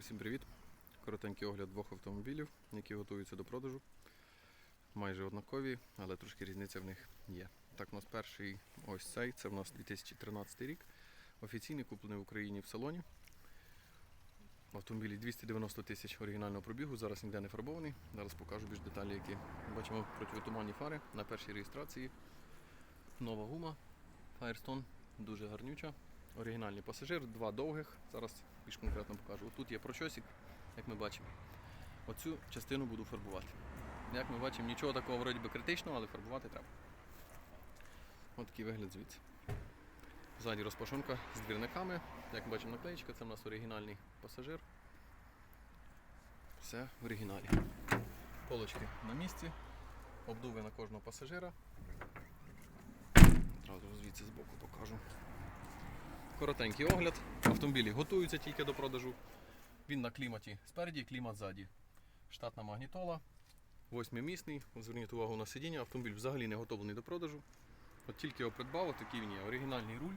Всім привіт! Коротенький огляд двох автомобілів, які готуються до продажу. Майже однакові, але трошки різниця в них є. Так, у нас перший ось цей, це в нас 2013 рік. Офіційний куплений в Україні в салоні. Автомобілі 290 тисяч оригінального пробігу, зараз ніде не фарбований. Зараз покажу більш деталі, які бачимо противотуманні фари на першій реєстрації. Нова гума Firestone, дуже гарнюча. Оригінальний пасажир, два довгих. Зараз більш конкретно покажу. Тут є прочосик, як ми бачимо. Оцю частину буду фарбувати. Як ми бачимо, нічого такого вроді би критичного, але фарбувати треба. Ось такий вигляд звідси. Ззаді розпашонка з двірниками. Як ми бачимо наклеїчка, це в нас оригінальний пасажир. Все в оригіналі. Полочки на місці, обдуви на кожного пасажира. Одразу звідси збоку покажу. Коротенький огляд. Автомобілі готуються тільки до продажу. Він на кліматі спереді, клімат ззаді. Штатна магнітола. Восьмимісний. Зверніть увагу на сидіння. Автомобіль взагалі не готовлений до продажу. От тільки його придбав, такий він є. Оригінальний руль.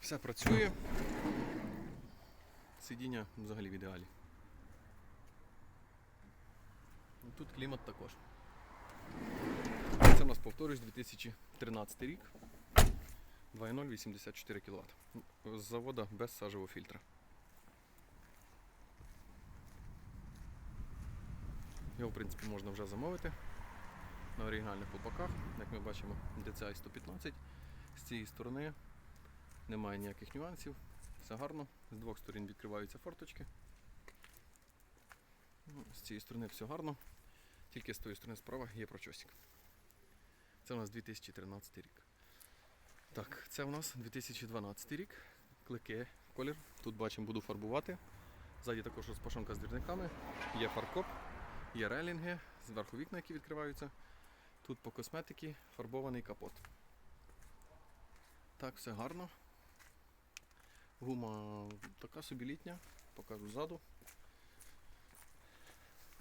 Все працює. Сидіння взагалі в ідеалі. Тут клімат також. Це у нас повторюсь 2013 рік. 2.0 84 кВт. З завода без сажевого фільтра. Його, в принципі, можна вже замовити на оригінальних колпаках. Як ми бачимо, DCI 115. З цієї сторони немає ніяких нюансів. Все гарно. З двох сторін відкриваються форточки. Ну, З цієї сторони все гарно. Тільки з тої сторони справа є прочосик. Це у нас 2013 рік. Так, це у нас 2012 рік. Клики, колір. Тут бачимо, буду фарбувати. Ззаді також розпашонка з двірниками. Є фаркоп, є релінги, зверху вікна, які відкриваються. Тут по косметиці фарбований капот. Так, все гарно. Гума така собі літня, покажу ззаду.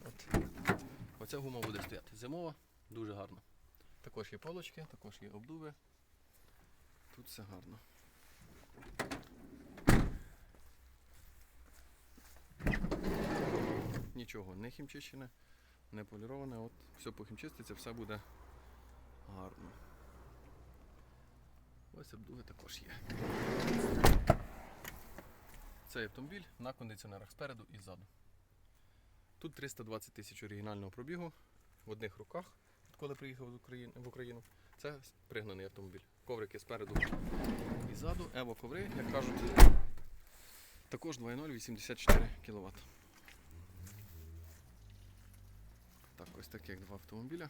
От. Оця гума буде стояти зимова, дуже гарно. Також є полочки, також є обдуви. Тут все гарно. Нічого не хімчищене, не поліроване. От все похімчиститься, все буде гарно. Ось обдуви також є. Цей автомобіль на кондиціонерах спереду і ззаду. Тут 320 тисяч оригінального пробігу в одних руках, коли приїхав в Україну. Це пригнаний автомобіль. Коврики спереду і ззаду. Ево коври, як кажуть, також 2.0 84 кВт. Так, ось таких два автомобіля.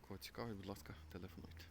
Кого цікавить, будь ласка, телефонуйте.